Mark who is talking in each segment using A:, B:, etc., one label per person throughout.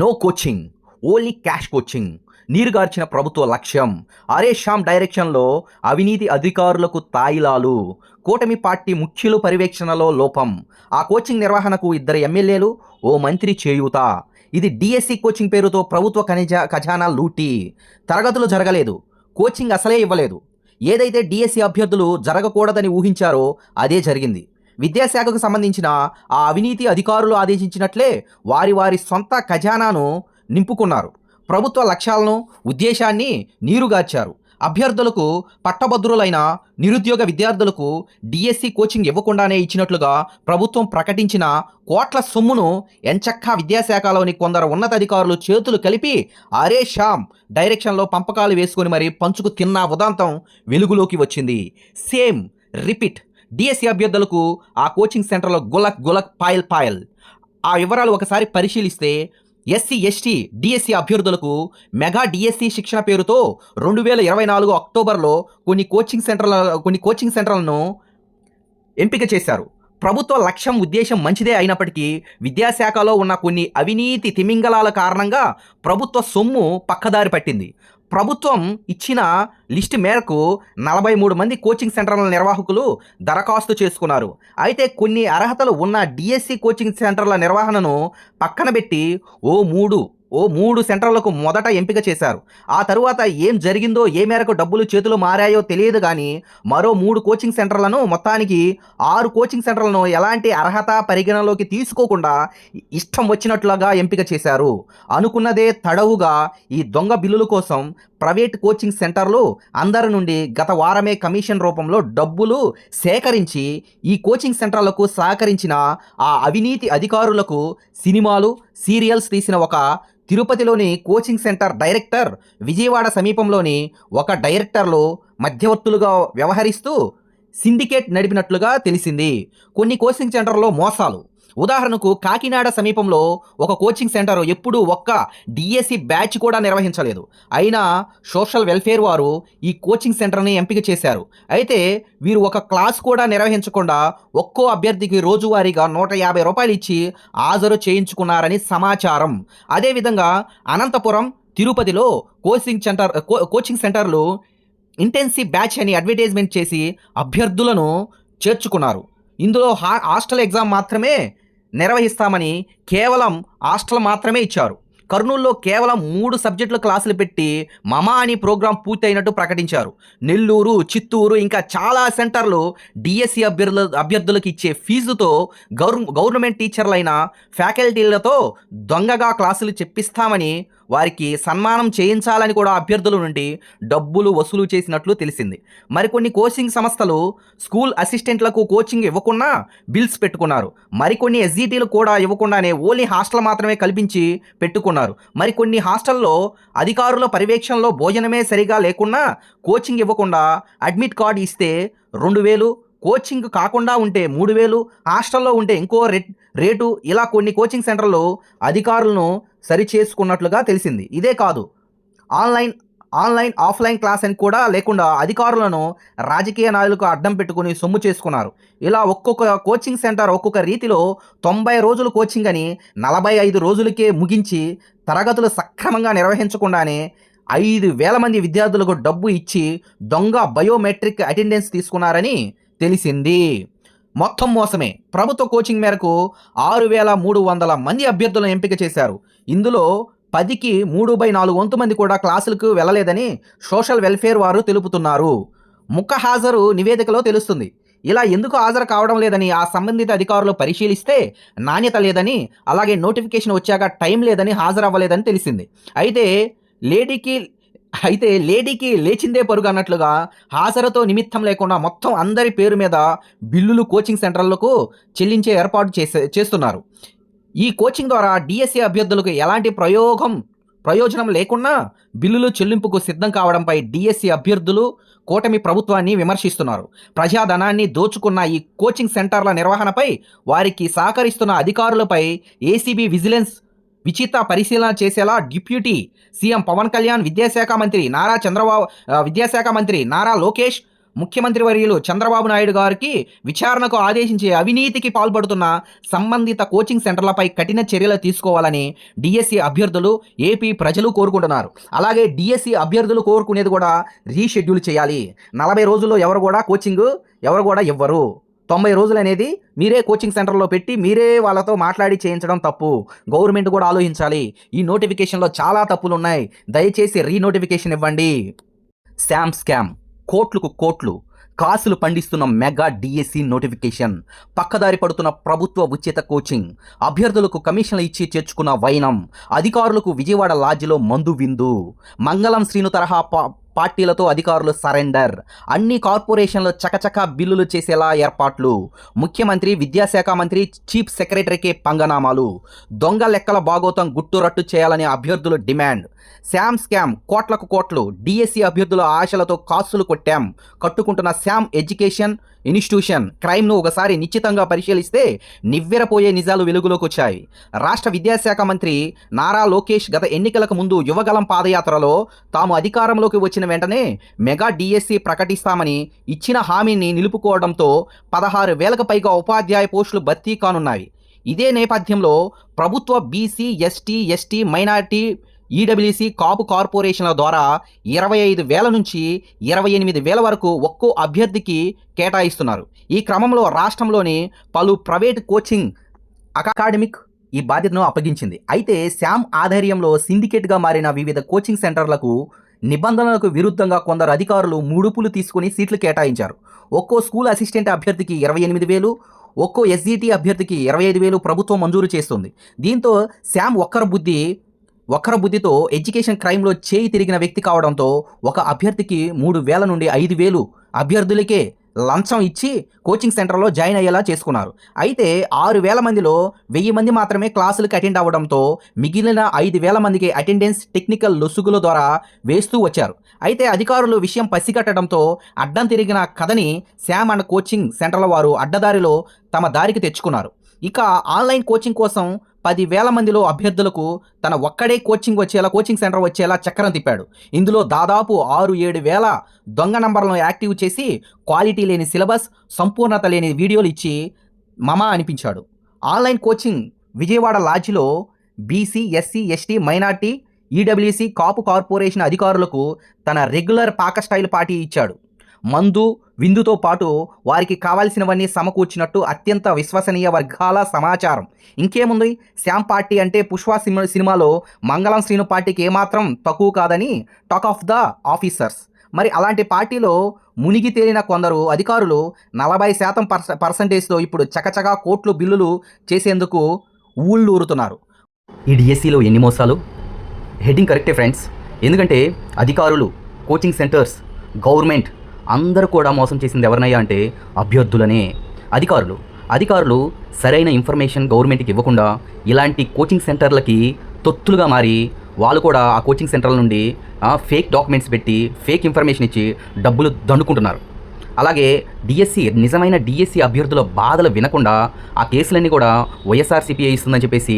A: No coaching only cash coaching. నీరుగార్చిన ప్రభుత్వ లక్ష్యం. అరే శ్యామ్ డైరెక్షన్లో అవినీతి అధికారులకు తాయిలాలు. కూటమి పార్టీ ముఖ్యులు పర్యవేక్షణలో లోపం. ఆ కోచింగ్ నిర్వహణకు ఇద్దరు ఎమ్మెల్యేలు ఓ మంత్రి చేయూత. ఇది డిఎస్సి కోచింగ్ పేరుతో ప్రభుత్వ ఖనిజ ఖజానా లూటీ. తరగతులు జరగలేదు. కోచింగ్ అసలే ఇవ్వలేదు. ఏదైతే డిఎస్సి అభ్యర్థులు జరగకూడదని ఊహించారో అదే జరిగింది. విద్యాశాఖకు సంబంధించిన ఆ అవినీతి అధికారులు ఆదేశించినట్లే వారి వారి సొంత ఖజానాను నింపుకున్నారు. ప్రభుత్వ లక్ష్యాలను ఉద్దేశాన్ని నీరుగార్చారు. అభ్యర్థులకు పట్టభద్రులైన నిరుద్యోగ విద్యార్థులకు డిఎస్సి కోచింగ్ ఇవ్వకుండానే ఇచ్చినట్లుగా ప్రభుత్వం ప్రకటించిన కోట్ల సొమ్మును ఎంచక్కా విద్యాశాఖలోని కొందరు ఉన్నతాధికారులు చేతులు కలిపి అరే శ్యామ్ డైరెక్షన్లో పంపకాలు వేసుకొని మరి పంచుకు తిన్న ఉదాంతం వెలుగులోకి వచ్చింది. సేమ్ రిపీట్ డిఎస్సి అభ్యర్థులకు ఆ కోచింగ్ సెంటర్లో గులక్ గులక్ పాయల్ పాయల్. ఆ వివరాలు ఒకసారి పరిశీలిస్తే ఎస్సీ ఎస్టీ డిఎస్సి అభ్యర్థులకు మెగా డిఎస్సి శిక్షణ పేరుతో రెండు వేల ఇరవై నాలుగు అక్టోబర్లో కొన్ని కోచింగ్ సెంటర్ల కొన్ని కోచింగ్ సెంటర్లను ఎంపిక చేశారు. ప్రభుత్వ లక్ష్యం ఉద్దేశం మంచిదే అయినప్పటికీ విద్యాశాఖలో ఉన్న కొన్ని అవినీతి తిమింగలాల కారణంగా ప్రభుత్వ సొమ్ము పక్కదారి పట్టింది. ప్రభుత్వం ఇచ్చిన లిస్టు మేరకు నలభై మూడు మంది కోచింగ్ సెంటర్ల నిర్వాహకులు దరఖాస్తు చేసుకున్నారు. అయితే కొన్ని అర్హతలు ఉన్న డిఎస్సి కోచింగ్ సెంటర్ల నిర్వహణను పక్కన పెట్టి ఓ మూడు ఓ మూడు సెంటర్లకు మొదట ఎంపిక చేశారు. ఆ తరువాత ఏం జరిగిందో ఏ మేరకు డబ్బులు చేతులు మారాయో తెలియదు కానీ మరో మూడు కోచింగ్ సెంటర్లను మొత్తానికి ఆరు కోచింగ్ సెంటర్లను ఎలాంటి అర్హత పరిగణలోకి తీసుకోకుండా ఇష్టం వచ్చినట్లుగా ఎంపిక చేశారు. అనుకున్నదే తడవుగా ఈ దొంగ బిల్లుల కోసం ప్రైవేట్ కోచింగ్ సెంటర్లు అందరి నుండి గత వారమే కమిషన్ రూపంలో డబ్బులు సేకరించి ఈ కోచింగ్ సెంటర్లకు సహకరించిన ఆ అవినీతి అధికారులకు సినిమాలు సీరియల్స్ తీసిన ఒక తిరుపతిలోని కోచింగ్ సెంటర్ డైరెక్టర్ విజయవాడ సమీపంలోని ఒక డైరెక్టర్లు మధ్యవర్తులుగా వ్యవహరిస్తూ సిండికేట్ నడిపినట్లుగా తెలిసింది. కొన్ని కోచింగ్ సెంటర్లో మోసాలు. ఉదాహరణకు కాకినాడ సమీపంలో ఒక కోచింగ్ సెంటర్ ఎప్పుడూ ఒక్క డిఎస్సి బ్యాచ్ కూడా నిర్వహించలేదు. అయినా సోషల్ వెల్ఫేర్ వారు ఈ కోచింగ్ సెంటర్ని ఎంపిక చేశారు. అయితే వీరు ఒక క్లాస్ కూడా నిర్వహించకుండా ఒక్కో అభ్యర్థికి రోజువారీగా నూట యాభై రూపాయలు ఇచ్చి హాజరు చేయించుకున్నారని సమాచారం. అదేవిధంగా అనంతపురం తిరుపతిలో కోచింగ్ సెంటర్ కో- కోచింగ్ సెంటర్లు ఇంటెన్సివ్ బ్యాచ్ అని అడ్వర్టైజ్మెంట్ చేసి అభ్యర్థులను చేర్చుకున్నారు. ఇందులో హా హాస్టల్ ఎగ్జామ్ మాత్రమే నిర్వహిస్తామని కేవలం హాస్టల్ మాత్రమే ఇచ్చారు. కర్నూలులో కేవలం మూడు సబ్జెక్టుల క్లాసులు పెట్టి మమా అని ప్రోగ్రాం పూర్తయినట్టు ప్రకటించారు. నెల్లూరు చిత్తూరు ఇంకా చాలా సెంటర్లు డిఎస్సి అభ్యర్థుల అభ్యర్థులకు ఇచ్చే ఫీజుతో గవర్ గవర్నమెంట్ టీచర్లైన ఫ్యాకల్టీలతో దొంగగా క్లాసులు చెప్పిస్తామని వారికి సన్మానం చేయించాలని కూడా అభ్యర్థుల నుండి డబ్బులు వసూలు చేసినట్లు తెలిసింది. మరికొన్ని కోచింగ్ సంస్థలు స్కూల్ అసిస్టెంట్లకు కోచింగ్ ఇవ్వకుండా బిల్స్ పెట్టుకున్నారు. మరికొన్ని ఎస్జిటీలు కూడా ఇవ్వకుండానే ఓన్లీ హాస్టల్ మాత్రమే కల్పించి పెట్టుకున్నారు. మరికొన్ని హాస్టల్లో అధికారుల పర్యవేక్షణలో భోజనమే సరిగా లేకున్నా కోచింగ్ ఇవ్వకుండా అడ్మిట్ కార్డు ఇస్తే రెండు వేలు కోచింగ్ కాకుండా ఉంటే మూడు వేలు హాస్టల్లో ఉంటే ఇంకో రేట్ రేటు ఇలా కొన్ని కోచింగ్ సెంటర్లు అధికారులను సరి చేసుకున్నట్లుగా తెలిసింది. ఇదే కాదు. ఆన్లైన్ ఆన్లైన్ ఆఫ్లైన్ క్లాస్ అని కూడా లేకుండా అధికారులను రాజకీయ నాయకులకు అడ్డం పెట్టుకుని సొమ్ము చేసుకున్నారు. ఇలా ఒక్కొక్క కోచింగ్ సెంటర్ ఒక్కొక్క రీతిలో తొంభై రోజులు కోచింగ్ అని నలభై ఐదు రోజులకే ముగించి తరగతులు సక్రమంగా నిర్వహించకుండానే ఐదు వేల మంది విద్యార్థులకు డబ్బు ఇచ్చి దొంగ బయోమెట్రిక్ అటెండెన్స్ తీసుకున్నారని తెలిసింది. మొత్తం మోసమే. ప్రభుత్వ కోచింగ్ మేరకు ఆరు వేల మూడు వందల మంది అభ్యర్థులను ఎంపిక చేశారు. ఇందులో పదికి మూడు బై నాలుగు వంతు మంది కూడా క్లాసులకు వెళ్ళలేదని సోషల్ వెల్ఫేర్ వారు తెలుపుతున్నారు. ముఖ హాజరు నివేదికలో తెలుస్తుంది. ఇలా ఎందుకు హాజరు కావడం లేదని ఆ సంబంధిత అధికారులు పరిశీలిస్తే నాణ్యత లేదని అలాగే నోటిఫికేషన్ వచ్చాక టైం లేదని హాజరు అవ్వలేదని తెలిసింది. అయితే లేడీకి అయితే లేడీకి లేచిందే పరుగు అన్నట్లుగా హాజరతో నిమిత్తం లేకుండా మొత్తం అందరి పేరు మీద బిల్లులు కోచింగ్ సెంటర్లకు చెల్లించే ఏర్పాటు చేసే చేస్తున్నారు. ఈ కోచింగ్ ద్వారా డిఎస్సి అభ్యర్థులకు ఎలాంటి ప్రయోగం ప్రయోజనం లేకున్నా బిల్లులు చెల్లింపుకు సిద్ధం కావడంపై డిఎస్సి అభ్యర్థులు కూటమి ప్రభుత్వాన్ని విమర్శిస్తున్నారు. ప్రజాధనాన్ని దోచుకున్న ఈ కోచింగ్ సెంటర్ల నిర్వహణపై వారికి సహకరిస్తున్న అధికారులపై ఏసీబీ విజిలెన్స్ విచిత్ర పరిశీలన చేసేలా డిప్యూటీ సీఎం పవన్ కళ్యాణ్ విద్యాశాఖ మంత్రి నారా చంద్రబాబు విద్యాశాఖ మంత్రి నారా లోకేష్ ముఖ్యమంత్రి వర్యులు చంద్రబాబు నాయుడు గారికి విచారణకు ఆదేశించి అవినీతికి పాల్పడుతున్న సంబంధిత కోచింగ్ సెంటర్లపై కఠిన చర్యలు తీసుకోవాలని డిఎస్సి అభ్యర్థులు ఏపీ ప్రజలు కోరుకుంటున్నారు. అలాగే డిఎస్సి అభ్యర్థులు కోరుకునేది కూడా రీషెడ్యూల్ చేయాలి. నలభై రోజుల్లో ఎవరు కూడా కోచింగ్ ఎవరు కూడా ఇవ్వరు. తొంభై రోజులు అనేది మీరే కోచింగ్ సెంటర్లో పెట్టి మీరే వాళ్ళతో మాట్లాడి చేయించడం తప్పు. గవర్నమెంట్ కూడా ఆలోచించాలి. ఈ నోటిఫికేషన్లో చాలా తప్పులు ఉన్నాయి దయచేసి రీనోటిఫికేషన్ ఇవ్వండి. శామ్ స్కామ్ కోట్లకు కోట్లు. కాసులు పండిస్తున్న మెగా డిఎస్సి నోటిఫికేషన్ పక్కదారి పడుతున్న ప్రభుత్వ ఉచిత కోచింగ్ అభ్యర్థులకు కమిషన్లు ఇచ్చి చేర్చుకున్న వైనం. అధికారులకు విజయవాడ లాడ్జిలో మందు విందు. మంగళం శ్రీను తరహా పార్టీలతో అధికారులు సరెండర్. అన్ని కార్పొరేషన్లు చకచక బిల్లులు చేసేలా ఏర్పాట్లు. ముఖ్యమంత్రి విద్యాశాఖ మంత్రి చీఫ్ సెక్రటరీకి పంగనామాలు. దొంగ లెక్కల భాగోతం గుట్టురట్టు చేయాలని అభ్యర్థులు డిమాండ్. శామ్ స్కామ్ కోట్లకు కోట్లు డిఎస్సి అభ్యర్థుల ఆశలతో కాసులు కొట్టాం. కట్టుకుంటున్న శామ్ ఎడ్యుకేషన్ ఇన్స్టిట్యూషన్ క్రైమ్ను ఒకసారి నిశ్చితంగా పరిశీలిస్తే నివ్వెరపోయే నిజాలు వెలుగులోకి వచ్చాయి. రాష్ట్ర విద్యాశాఖ మంత్రి నారా లోకేష్ గత ఎన్నికలకు ముందు యువగలం పాదయాత్రలో తాము అధికారంలోకి వచ్చిన వెంటనే మెగా డిఎస్సి ప్రకటిస్తామని ఇచ్చిన హామీని నిలుపుకోవడంతో పదహారు వేలకు పైగా ఉపాధ్యాయ పోస్టులు భర్తీ కానున్నాయి. ఇదే నేపథ్యంలో ప్రభుత్వ BC ST ST minority EWC Kapu కార్పొరేషన్ల ద్వారా ఇరవై ఐదు వేల నుంచి ఇరవై ఎనిమిది వేల వరకు ఒక్కో అభ్యర్థికి కేటాయిస్తున్నారు. ఈ క్రమంలో రాష్ట్రంలోని పలు ప్రైవేట్ కోచింగ్ అకాడమిక్ ఈ బాధ్యతను అప్పగించింది. అయితే శామ్ ఆధ్వర్యంలో సిండికేట్గా మారిన వివిధ కోచింగ్ సెంటర్లకు నిబంధనలకు విరుద్ధంగా కొందరు అధికారులు ముడుపులు తీసుకుని సీట్లు కేటాయించారు. ఒక్కో స్కూల్ అసిస్టెంట్ అభ్యర్థికి ఇరవై ఎనిమిది వేలు ఒక్కో ఎస్జిటి అభ్యర్థికి ఇరవై ఐదు వేలు ప్రభుత్వం మంజూరు చేస్తుంది. దీంతో శామ్ ఒక్కరి బుద్ధి ఒక్కరి బుద్ధితో ఎడ్యుకేషన్ క్రైమ్లో చేయి తిరిగిన వ్యక్తి కావడంతో ఒక అభ్యర్థికి మూడు వేల నుండి ఐదు వేలు అభ్యర్థులకే లంచం ఇచ్చి కోచింగ్ సెంటర్లో జాయిన్ అయ్యేలా చేసుకున్నారు. అయితే ఆరు వేల మందిలో వెయ్యి మంది మాత్రమే క్లాసులకు అటెండ్ అవ్వడంతో మిగిలిన ఐదు వేల మందికి అటెండెన్స్ టెక్నికల్ లొసుగుల ద్వారా వేస్తూ వచ్చారు. అయితే అధికారులు విషయం పసిగట్టడంతో అడ్డం తిరిగిన కథని శామ్ అండ్ కోచింగ్ సెంటర్ల వారు అడ్డదారిలో తమ దారికి తెచ్చుకున్నారు. ఇక ఆన్లైన్ కోచింగ్ కోసం పదివేల మందిలో అభ్యర్థులకు తన ఒక్కడే కోచింగ్ వచ్చేలా కోచింగ్ సెంటర్ వచ్చేలా చక్రం తిప్పాడు. ఇందులో దాదాపు ఆరు ఏడు వేల దొంగ నంబర్లను యాక్టివ్ చేసి క్వాలిటీ లేని సిలబస్ సంపూర్ణత లేని వీడియోలు ఇచ్చి మమా అనిపించాడు. Online coaching Vijayawada లాడ్జిలో BC SC ST minority EWC Kapu corporation అధికారులకు తన రెగ్యులర్ పాక స్టైల్ పార్టీ ఇచ్చాడు. మందు విందుతో పాటు వారికి కావాల్సినవన్నీ సమకూర్చినట్టు అత్యంత విశ్వసనీయ వర్గాల సమాచారం. ఇంకేముంది? శ్యామ్ పార్టీ అంటే పుష్ప సినిమా సినిమాలో మంగళం శ్రీను పార్టీకి ఏమాత్రం తక్కువ కాదని టాక్ ఆఫ్ ద ఆఫీసర్స్. మరి అలాంటి పార్టీలో మునిగి తేలిన కొందరు అధికారులు నలభై శాతం పర్స పర్సంటేజ్తో ఇప్పుడు చకచకా కోట్లు బిల్లులు చేసేందుకు ఊళ్ళూరుతున్నారు. ఈ డిఎస్సిలో ఎన్ని మోసాలు? హెడ్డింగ్ కరెక్టే ఫ్రెండ్స్. ఎందుకంటే అధికారులు కోచింగ్ సెంటర్స్ గవర్నమెంట్ అందరూ కూడా మోసం చేసింది ఎవరినయ్యా అంటే అభ్యర్థులనే. అధికారులు. అధికారులు సరైన ఇన్ఫర్మేషన్ గవర్నమెంట్కి ఇవ్వకుండా ఇలాంటి కోచింగ్ సెంటర్లకి తొత్తులుగా మారి వాళ్ళు కూడా ఆ కోచింగ్ సెంటర్ల నుండి ఫేక్ డాక్యుమెంట్స్ పెట్టి ఫేక్ ఇన్ఫర్మేషన్ ఇచ్చి డబ్బులు దండుకుంటున్నారు. అలాగే డిఎస్సి నిజమైన డిఎస్సి అభ్యర్థుల బాధలు వినకుండా ఆ కేసులన్నీ కూడా వైఎస్ఆర్సీపీ ఇస్తుందని చెప్పేసి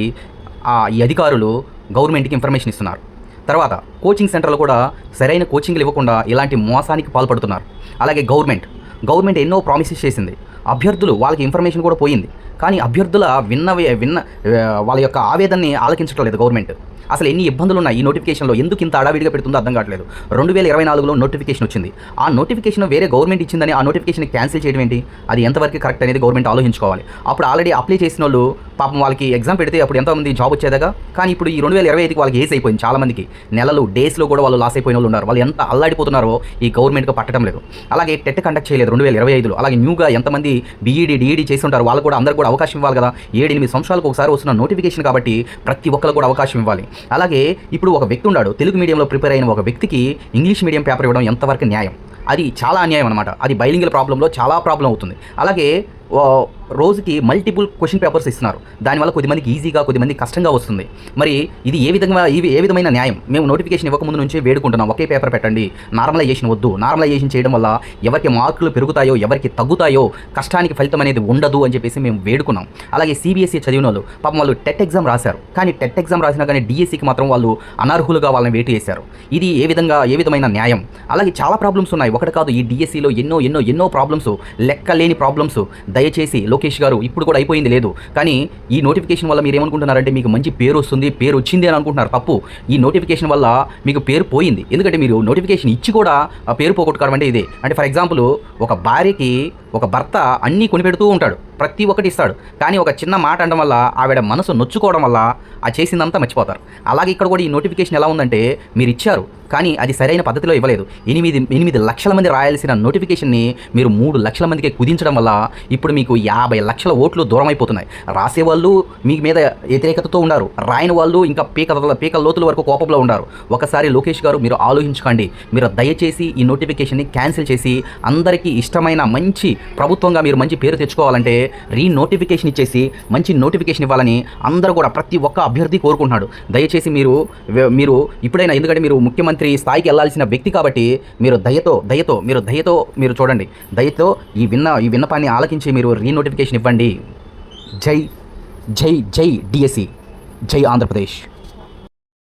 A: ఆ ఈ అధికారులు గవర్నమెంట్కి ఇన్ఫర్మేషన్ ఇస్తున్నారు. తర్వాత కోచింగ్ సెంటర్లు కూడా సరైన కోచింగ్లు ఇవ్వకుండా ఇలాంటి మోసానికి పాల్పడుతున్నారు. అలాగే గవర్నమెంట్ గవర్నమెంట్ ఎన్నో ప్రామిసెస్ చేసింది. అభ్యర్థులు వాళ్ళకి ఇన్ఫర్మేషన్ కూడా పోయింది. కానీ అభ్యర్థుల విన్న విన్న వాళ్ళ యొక్క ఆవేదనని ఆలకించడం లేదు గవర్నమెంట్ అసలు ఎన్ని ఇబ్బందులు ఉన్నాయి ఈ నోటిఫికేషన్లో ఎందుకు ఇంత అడావిడిగా పెడుతుందో అర్థం కావట్లేదు. రెండు వేల ఇరవై నాలుగులో నోటిఫికేషన్ వచ్చింది. ఆ నోటిఫికేషన్ వేరే గవర్నమెంట్ ఇచ్చిందని ఆ నోటిఫికేషన్ క్యాన్సిల్ చేయడం ఏంటి? అది ఎంతవరకు కరెక్ట్ అనేది గవర్నమెంట్ ఆలోచించుకోవాలి. అప్పుడు ఆల్రెడీ అప్లై చేసిన వాళ్ళు పాపం వాళ్ళకి ఎగ్జామ్ పెడితే అప్పుడు ఎంతమంది జాబ్ వచ్చేదాకా? కానీ ఇప్పుడు ఈ రెండు వేల ఇరవై ఐదుకి వాళ్ళకి ఏస్ అయిపోయింది చాలామందికి. నెలలు డేస్లో కూడా వాళ్ళు లాస్ అయిపోయిన వాళ్ళు ఉన్నారు. వాళ్ళు ఎంత అల్లాడిపోతున్నారో ఈ గవర్నమెంట్కి పట్టడం లేదు. అలాగే టెట్ కండక్ట్ చేయలేదు రెండు వేల ఇరవై ఐదులో. అలాగే న్యూగా ఎంతమంది బీఈడీ డిఈడి చేసి ఉంటారు వాళ్ళు కూడా అందరూ కూడా అవకాశం ఇవ్వాలి కదా? ఏడు ఎనిమిది సంవత్సరాలకు ఒకసారి వస్తున్న నోటిఫికేషన్ కాబట్టి ప్రతి ఒక్కరు కూడా అవకాశం ఇవ్వాలి. అలాగే ఇప్పుడు ఒక వ్యక్తి ఉన్నాడు తెలుగు మీడియంలో ప్రిపేర్ అయిన ఒక వ్యక్తికి ఇంగ్లీష్ మీడియం పేపర్ ఇవ్వడం ఎంతవరకు న్యాయం? అది చాలా అన్యాయం అనమాట అది బైలింగల్ ప్రాబ్లంలో చాలా ప్రాబ్లం అవుతుంది. అలాగే రోజుకి మల్టిపుల్ క్వశ్చన్ పేపర్స్ ఇస్తున్నారు. దానివల్ల కొద్దిమందికి ఈజీగా కొద్దిమంది కష్టంగా వస్తుంది. మరి ఇది ఏ విధంగా ఇవి ఏ విధమైన న్యాయం? మేము నోటిఫికేషన్ ఇవ్వకముందు నుంచే వేడుకుంటున్నాం. ఒకే పేపర్ పెట్టండి. నార్మలైజేషన్ వద్దు. నార్మలైజేషన్ చేయడం వల్ల ఎవరికి మార్కులు పెరుగుతాయో ఎవరికి తగ్గుతాయో కష్టానికి ఫలితం అనేది ఉండదు అని చెప్పేసి మేము వేడుకున్నాం. అలాగే సిబిఎస్ఈ చదివిన వాళ్ళు పాపం వాళ్ళు టెట్ ఎగ్జామ్ రాశారు. కానీ టెట్ ఎగ్జామ్ రాసినా కానీ డిఎస్సికి మాత్రం వాళ్ళు అనర్హులుగా వాళ్ళని వేటు చేశారు. ఇది ఏ విధంగా ఏ విధమైన న్యాయం? అలాగే చాలా ప్రాబ్లమ్స్ ఉన్నాయి. ఒకటి కాదు ఈ డిఎస్సిలో ఎన్నో ఎన్నో ఎన్నో ప్రాబ్లమ్స్ లెక్కలేని ప్రాబ్లమ్స్ దయచేసి లోకేష్ గారు ఇప్పుడు కూడా అయిపోయింది లేదు. కానీ ఈ నోటిఫికేషన్ వల్ల మీరు ఏమనుకుంటున్నారంటే మీకు మంచి పేరు వస్తుంది పేరు వచ్చింది అని అనుకుంటున్నారు తప్పు. ఈ నోటిఫికేషన్ వల్ల మీకు పేరు పోయింది. ఎందుకంటే మీరు నోటిఫికేషన్ ఇచ్చి కూడా ఆ పేరు పోగొట్టుకోవడం అంటే ఇదే. అంటే ఫర్ ఎగ్జాంపుల్ ఒక భార్యకి ఒక భర్త అన్నీ కొనిపెడుతూ ఉంటాడు. ప్రతి ఒక్కటి ఇస్తాడు. కానీ ఒక చిన్న మాట అనడం వల్ల ఆవిడ మనసు నొచ్చుకోవడం వల్ల ఆ చేసిందంతా మర్చిపోతారు. అలాగే ఇక్కడ కూడా ఈ నోటిఫికేషన్ ఎలా ఉందంటే మీరు ఇచ్చారు కానీ అది సరైన పద్ధతిలో ఇవ్వలేదు. ఎనిమిది ఎనిమిది లక్షల మంది రాయాల్సిన నోటిఫికేషన్ని మీరు మూడు లక్షల మందికి కుదించడం వల్ల ఇప్పుడు మీకు యాభై లక్షల ఓట్లు దూరం అయిపోతున్నాయి రాసేవాళ్ళు మీ మీద వ్యతిరేకతతో ఉన్నారు. రాయని వాళ్ళు ఇంకా పీక పీక లోతుల వరకు కోపంలో ఉన్నారు. ఒకసారి లోకేష్ గారు మీరు ఆలోచించుకోండి. మీరు దయచేసి ఈ నోటిఫికేషన్ని క్యాన్సిల్ చేసి అందరికీ ఇష్టమైన మంచి ప్రభుత్వంగా మీరు మంచి పేరు తెచ్చుకోవాలంటే రీ నోటిఫికేషన్ ఇచ్చేసి మంచి నోటిఫికేషన్ ఇవ్వాలని అందరూ కూడా ప్రతి ఒక్క అభ్యర్థి కోరుకుంటున్నాడు. దయచేసి మీరు మీరు ఇప్పుడైనా ఎందుకంటే మీరు ముఖ్యమంత్రి స్థాయికి వెళ్ళాల్సిన వ్యక్తి కాబట్టి మీరు దయతో దయతో మీరు దయతో మీరు చూడండి. దయతో ఈ విన్న ఈ విన్నపాన్ని ఆలకించి మీరు రీ నోటిఫికేషన్ ఇవ్వండి. జై జై జై డిఎస్సి జై ఆంధ్రప్రదేశ్.